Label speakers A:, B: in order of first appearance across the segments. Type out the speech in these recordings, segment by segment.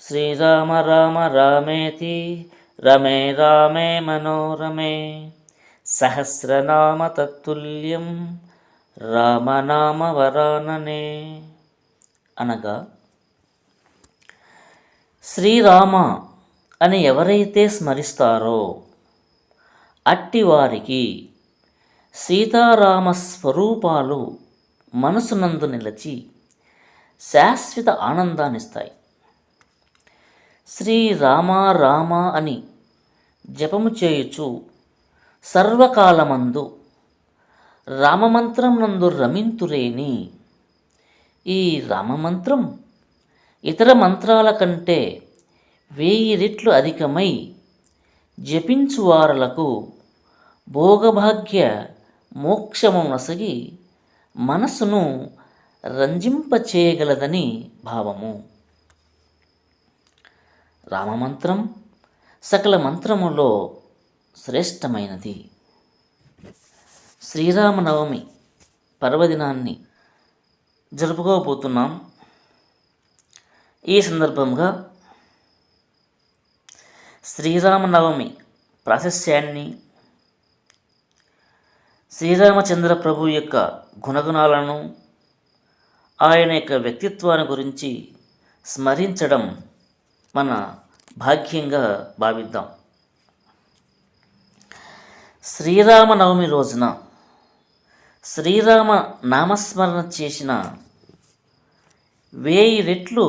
A: శ్రీరామ రామ రామేతి రమే రామే మనోరమే. సహస్రనామ తత్తుల్యం రామనామ వరాననే. అనగా శ్రీరామ అని ఎవరైతే స్మరిస్తారో అట్టివారికి సీతారామ స్వరూపాలు మనసునందు నిలిచి శాశ్వత ఆనందాన్నిస్తాయి. శ్రీ రామ రామ అని జపము చేయుచు సర్వకాలమందు రామమంత్రం నందు రమింతురేని. ఈ రామమంత్రం ఇతర మంత్రాల కంటే వేయి రెట్లు అధికమై జపించువారలకు భోగభాగ్య మోక్షము నసగి మనసును రంజింపచేయగలదని భావము. రామమంత్రం సకల మంత్రములో శ్రేష్టమైనది. శ్రీరామనవమి పర్వదినాన్ని జరుపుకోబోతున్నాం. ఈ సందర్భంగా శ్రీరామనవమి ప్రాశస్యాన్ని శ్రీరామచంద్ర ప్రభు యొక్క గుణగుణాలను ఆయన యొక్క వ్యక్తిత్వాన్ని గురించి స్మరించడం మన భాగ్యంగా భావిద్దాం. శ్రీరామనవమి రోజున శ్రీరామ నామస్మరణ చేసిన వేయి రెట్లు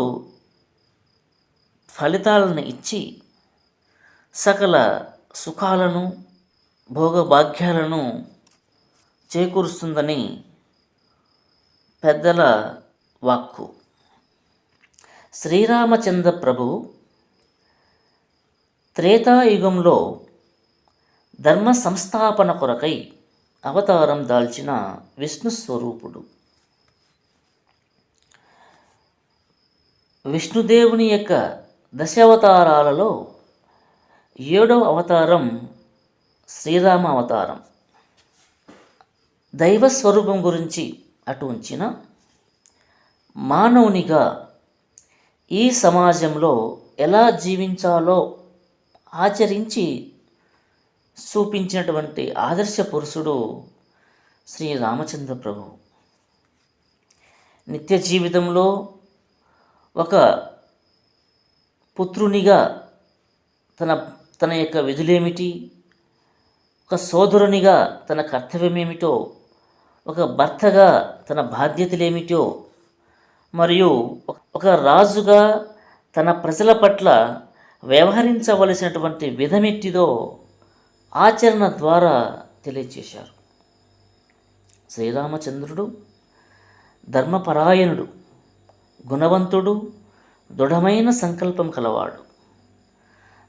A: ఫలితాలను ఇచ్చి సకల సుఖాలను భోగభాగ్యాలను చేకూరుస్తుందని పెద్దల వాక్కు. శ్రీరామచంద్ర ప్రభు త్రేతాయుగంలో ధర్మ సంస్థాపన కొరకై అవతారం దాల్చిన విష్ణు స్వరూపుడు విష్ణుదేవుని యొక్క దశావతారాలలో ఏడవ అవతారం శ్రీరామ అవతారం. దైవ స్వరూపం గురించి అటు ఉంచిన మానవునిగా ఈ సమాజంలో ఎలా జీవించాలో ఆచరించి చూపించినటువంటి ఆదర్శ పురుషుడు శ్రీ రామచంద్ర ప్రభు. నిత్య జీవితంలో ఒక పుత్రునిగా తన తన యొక్క విధులేమిటి ఒక సోదరునిగా తన కర్తవ్యమేమిటో ఒక భర్తగా తన బాధ్యతలేమిటో మరియు ఒక రాజుగా తన ప్రజల పట్ల వ్యవహరించవలసినటువంటి విధమెట్టిదో ఆచరణ ద్వారా తెలియచేశారు. శ్రీరామచంద్రుడు ధర్మపరాయణుడు గుణవంతుడు దృఢమైన సంకల్పం కలవాడు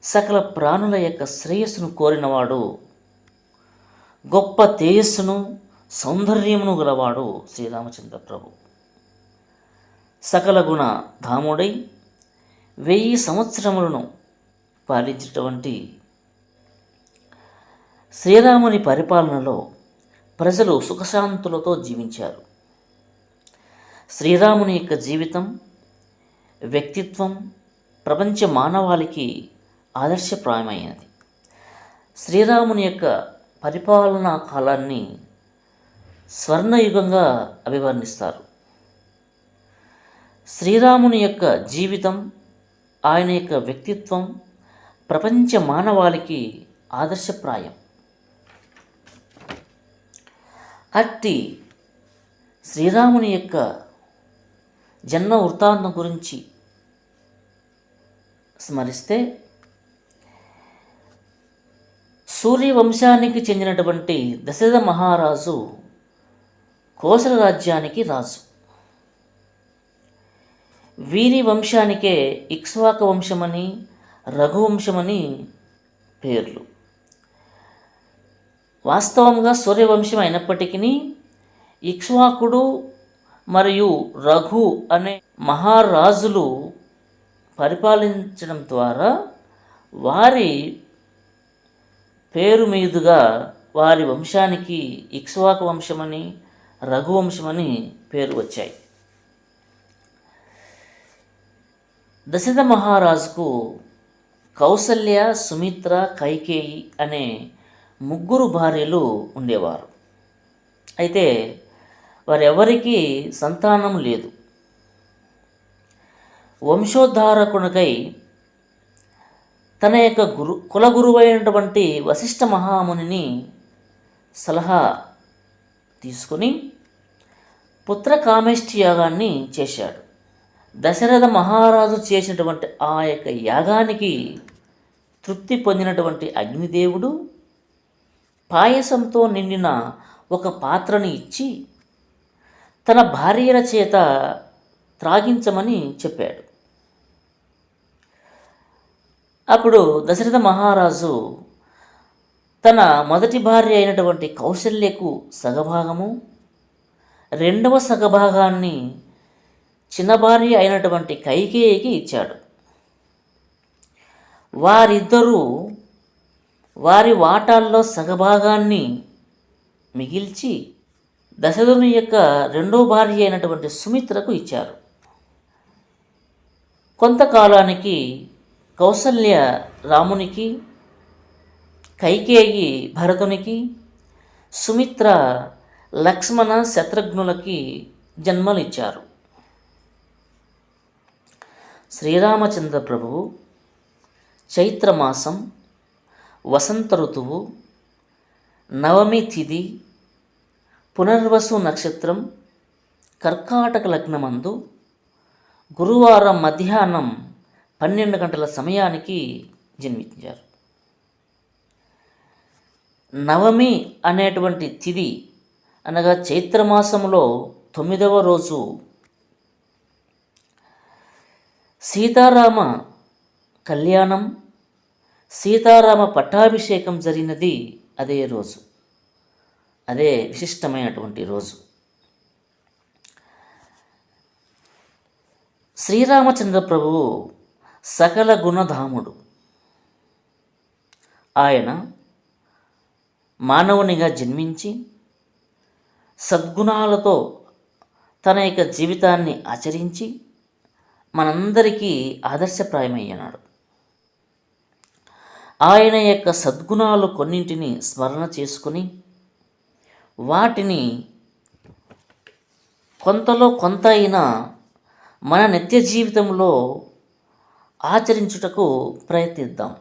A: సకల ప్రాణుల యొక్క శ్రేయస్సును కోరినవాడు గొప్ప తేజస్సును సౌందర్యమును గలవాడు శ్రీరామచంద్ర ప్రభు సకల గుణ ధాముడై వెయ్యి సంవత్సరములను పాలించినటువంటి శ్రీరాముని పరిపాలనలో ప్రజలు సుఖశాంతులతో జీవించారు. శ్రీరాముని యొక్క జీవితం వ్యక్తిత్వం ప్రపంచ మానవాళికి ఆదర్శప్రాయమైనది. శ్రీరాముని యొక్క పరిపాలనా కాలాన్ని స్వర్ణయుగంగా అభివర్ణిస్తారు. శ్రీరాముని యొక్క జీవితం ఆయన యొక్క వ్యక్తిత్వం ప్రపంచ మానవాళికి ఆదర్శప్రాయం. అట్టి శ్రీరాముని యొక్క జన్మ వృత్తాంతం గురించి స్మరిస్తే సూర్యవంశానికి చెందినటువంటి దశరథ మహారాజు కోసల రాజ్యానికి రాజు. వీరి వంశానికే ఇక్ష్వాక వంశమని రఘువంశమని పేర్లు. వాస్తవంగా సూర్యవంశం అయినప్పటికీ ఇక్ష్వాకుడు మరియు రఘు అనే మహారాజులు పరిపాలించడం ద్వారా వారి పేరు మీదుగా వారి వంశానికి ఇక్ష్వాక వంశమని రఘువంశమని పేరు వచ్చాయి. దశరథ మహారాజుకు కౌసల్య సుమిత్ర కైకేయి అనే ముగ్గురు భార్యలు ఉండేవారు. అయితే వారెవరికీ సంతానం లేదు. వంశోద్ధారకునికై తన యొక్క గురు కులగురువైనటువంటి వశిష్ఠ మహామునిని సలహా తీసుకుని పుత్ర కామేష్టి యాగాన్ని చేశాడు. దశరథ మహారాజు చేసినటువంటి ఆ యొక్క యాగానికి తృప్తి పొందినటువంటి అగ్నిదేవుడు పాయసంతో నిండిన ఒక పాత్రని ఇచ్చి తన భార్యల చేత త్రాగించమని చెప్పాడు. అప్పుడు దశరథ మహారాజు తన మొదటి భార్య అయినటువంటి కౌశల్యకు సగభాగము రెండవ సగభాగాన్ని చిన్న భార్య అయినటువంటి కైకేయికి ఇచ్చాడు. వారిద్దరూ వారి వాటాల్లో సగభాగాన్ని మిగిల్చి దశరథుని యొక్క రెండో భార్య అయినటువంటి సుమిత్రకు ఇచ్చారు. కొంతకాలానికి కౌసల్య రామునికి కైకేయి భరతునికి సుమిత్ర లక్ష్మణ శత్రుఘ్నులకి జన్మలిచ్చారు. శ్రీరామచంద్ర ప్రభువు చైత్రమాసం వసంత ఋతువు నవమి తిథి పునర్వసు నక్షత్రం కర్కాటక లగ్నమందు గురువారం మధ్యాహ్నం పన్నెండు గంటల సమయానికి జన్మించారు. నవమి అనేటువంటి తిథి అనగా చైత్రమాసంలో తొమ్మిదవ రోజు సీతారామ కళ్యాణం సీతారామ పట్టాభిషేకం జరిగినది అదే రోజు అదే విశిష్టమైనటువంటి రోజు. శ్రీరామచంద్ర ప్రభువు సకల గుణధాముడు. ఆయన మానవునిగా జన్మించి సద్గుణాలతో తన యొక్క జీవితాన్ని ఆచరించి మనందరికీ ఆదర్శప్రాయమయ్యన్నాడు ఆయన యొక్క సద్గుణాలు కొన్నింటిని స్మరణ చేసుకుని వాటిని కొంతలో కొంత అయినా మన నిత్య జీవితంలో ఆచరించుటకు ప్రయత్నిద్దాం.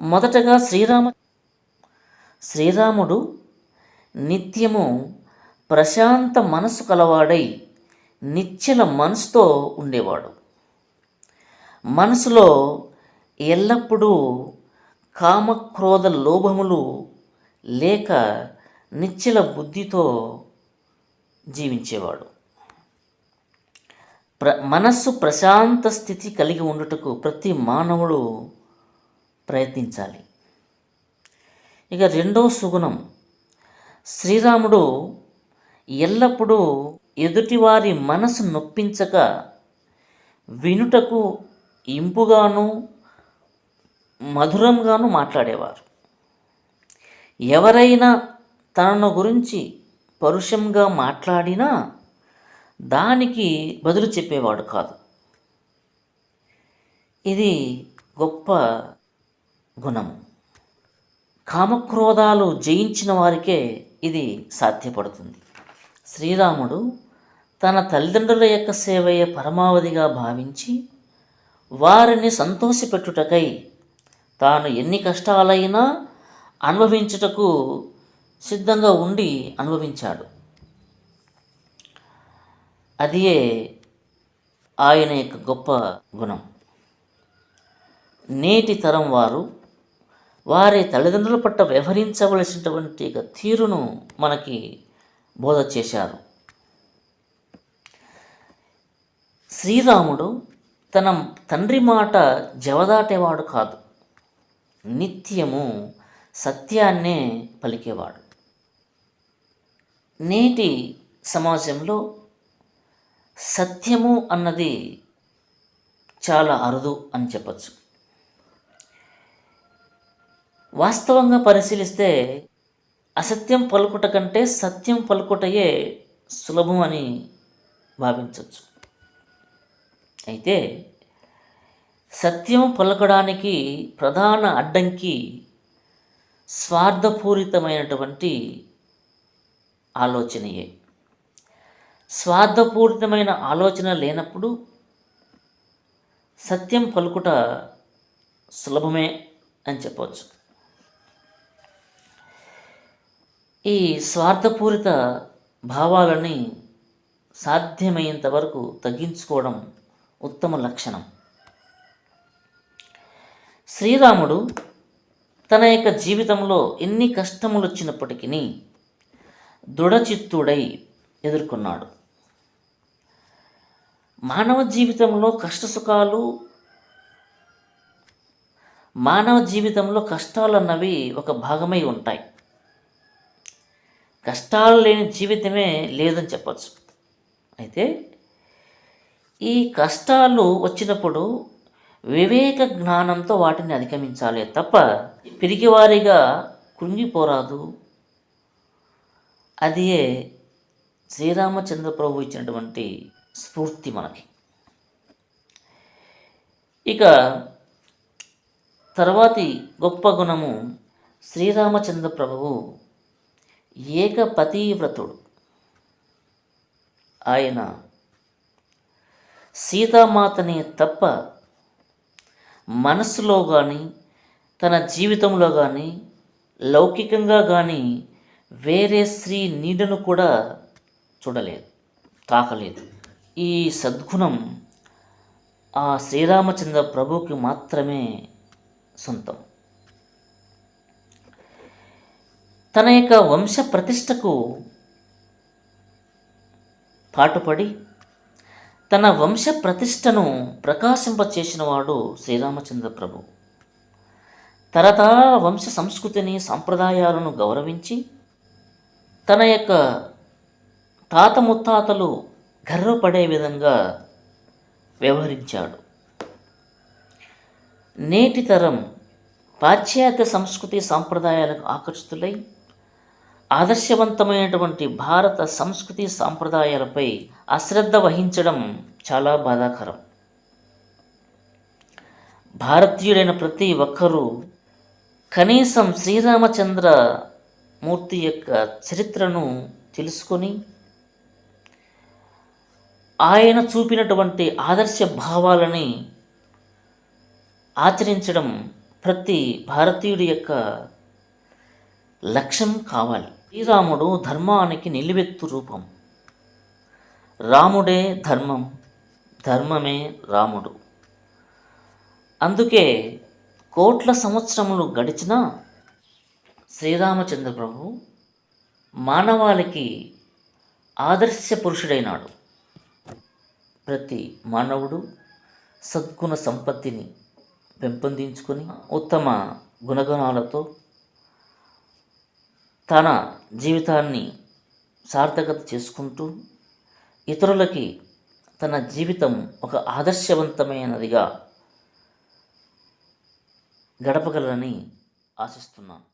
A: మొదటగా శ్రీరామ శ్రీరాముడు నిత్యము ప్రశాంత మనసు కలవాడై నిశ్చల మనసుతో ఉండేవాడు. మనసులో ఎల్లప్పుడూ కామక్రోధ లోభములు లేక నిశ్చల బుద్ధితో జీవించేవాడు. ప్ర మనస్సు ప్రశాంత స్థితి కలిగి ఉండుటకు ప్రతి మానవుడు ప్రయత్నించాలి. ఇక రెండవ సుగుణం శ్రీరాముడు ఎల్లప్పుడూ ఎదుటివారి మనసు నొప్పించక వినుటకు ఇంపుగాను మధురంగాను మాట్లాడేవారు. ఎవరైనా తనను గురించి పరుషంగా మాట్లాడినా దానికి బదులు చెప్పేవాడు కాదు. ఇది గొప్ప గుణము కామక్రోధాలు జయించిన వారికే ఇది సాధ్యపడుతుంది. శ్రీరాముడు తన తల్లిదండ్రుల యొక్క సేవయే పరమావధిగా భావించి వారిని సంతోషపెట్టుటకై తాను ఎన్ని కష్టాలైనా అనుభవించుటకు సిద్ధంగా ఉండి అనుభవించాడు. అదియే ఆయన యొక్క గొప్ప గుణం. నేటి తరం వారు వారి తల్లిదండ్రుల పట్ల వ్యవహరించవలసినటువంటి తీరును మనకి బోధ చేశారు. శ్రీరాముడు తన తండ్రి మాట జవదాటేవాడు కాదు. నిత్యము సత్యాన్నే పలికేవాడు. నేటి సమాజంలో సత్యము అన్నది చాలా అరుదు అని చెప్పచ్చు. వాస్తవంగా పరిశీలిస్తే అసత్యం పలుకుట కంటే సత్యం పలుకుటయే సులభం అని భావించవచ్చు అయితే సత్యం పలకడానికి ప్రధాన అడ్డంకి స్వార్థపూరితమైనటువంటి ఆలోచనయే. స్వార్థపూరితమైన ఆలోచన లేనప్పుడు సత్యం పలుకుట సులభమే అని చెప్పవచ్చు. ఈ స్వార్థపూరిత భావాలని సాధ్యమయ్యేంత వరకు తగ్గించుకోవడం ఉత్తమ లక్షణం. శ్రీరాముడు తన యొక్క జీవితంలో ఎన్ని కష్టములు వచ్చినప్పటికీ దృఢచిత్తుడై ఎదుర్కొన్నాడు. మానవ జీవితంలో కష్టసుఖాలు మానవ జీవితంలో కష్టాలు అన్నవి ఒక భాగమై ఉంటాయి. కష్టాలు లేని జీవితమే లేదని చెప్పచ్చు. అయితే ఈ కష్టాలు వచ్చినప్పుడు వివేక జ్ఞానంతో వాటిని అధిగమించాలి తప్ప పిరిగివారిగా కృంగిపోరాదు. అదియే శ్రీరామచంద్ర ప్రభు ఇచ్చినటువంటి స్ఫూర్తి మనకి. ఇక తర్వాతి గొప్ప గుణము శ్రీరామచంద్ర ప్రభువు ఏకపతివ్రతుడు. ఆయన సీతామాతని తప్ప మనస్సులో కానీ తన జీవితంలో కానీ లౌకికంగా కానీ వేరే స్త్రీ నీడను కూడా చూడలేదు తాకలేదు. ఈ సద్గుణం ఆ శ్రీరామచంద్ర ప్రభుకి మాత్రమే సొంతం. తన యొక్క వంశ ప్రతిష్టకు పాటుపడి తన వంశ ప్రతిష్టను ప్రకాశింపచేసిన వాడు శ్రీరామచంద్ర ప్రభు. తరతరాల వంశ సంస్కృతిని సాంప్రదాయాలను గౌరవించి తన యొక్క తాత ముత్తాతలు గర్వపడే విధంగా వ్యవహరించాడు. నేటి తరం పాశ్చాత్య సంస్కృతి సాంప్రదాయాలకు ఆకర్షితులై ఆదర్శవంతమైనటువంటి భారత సంస్కృతి సాంప్రదాయాలపై అశ్రద్ధ వహించడం చాలా బాధాకరం. భారతీయుడైన ప్రతి ఒక్కరూ కనీసం శ్రీరామచంద్ర మూర్తి యొక్క చరిత్రను తెలుసుకొని ఆయన చూపినటువంటి ఆదర్శ భావాలని ఆచరించడం ప్రతి భారతీయుడి యొక్క లక్ష్యం కావాలి. శ్రీరాముడు ధర్మానికి నిలువెత్తు రూపం. రాముడే ధర్మం ధర్మమే రాముడు. అందుకే కోట్ల సంవత్సరములు గడిచిన శ్రీరామచంద్ర ప్రభు మానవాళికి ఆదర్శ పురుషుడైనాడు. ప్రతి మానవుడు సద్గుణ సంపత్తిని పెంపొందించుకొని ఉత్తమ గుణగణాలతో తన జీవితాన్ని సార్థకత చేసుకుంటూ ఇతరులకి తన జీవితం ఒక ఆదర్శవంతమైనదిగా గడపగలరని ఆశిస్తున్నాను.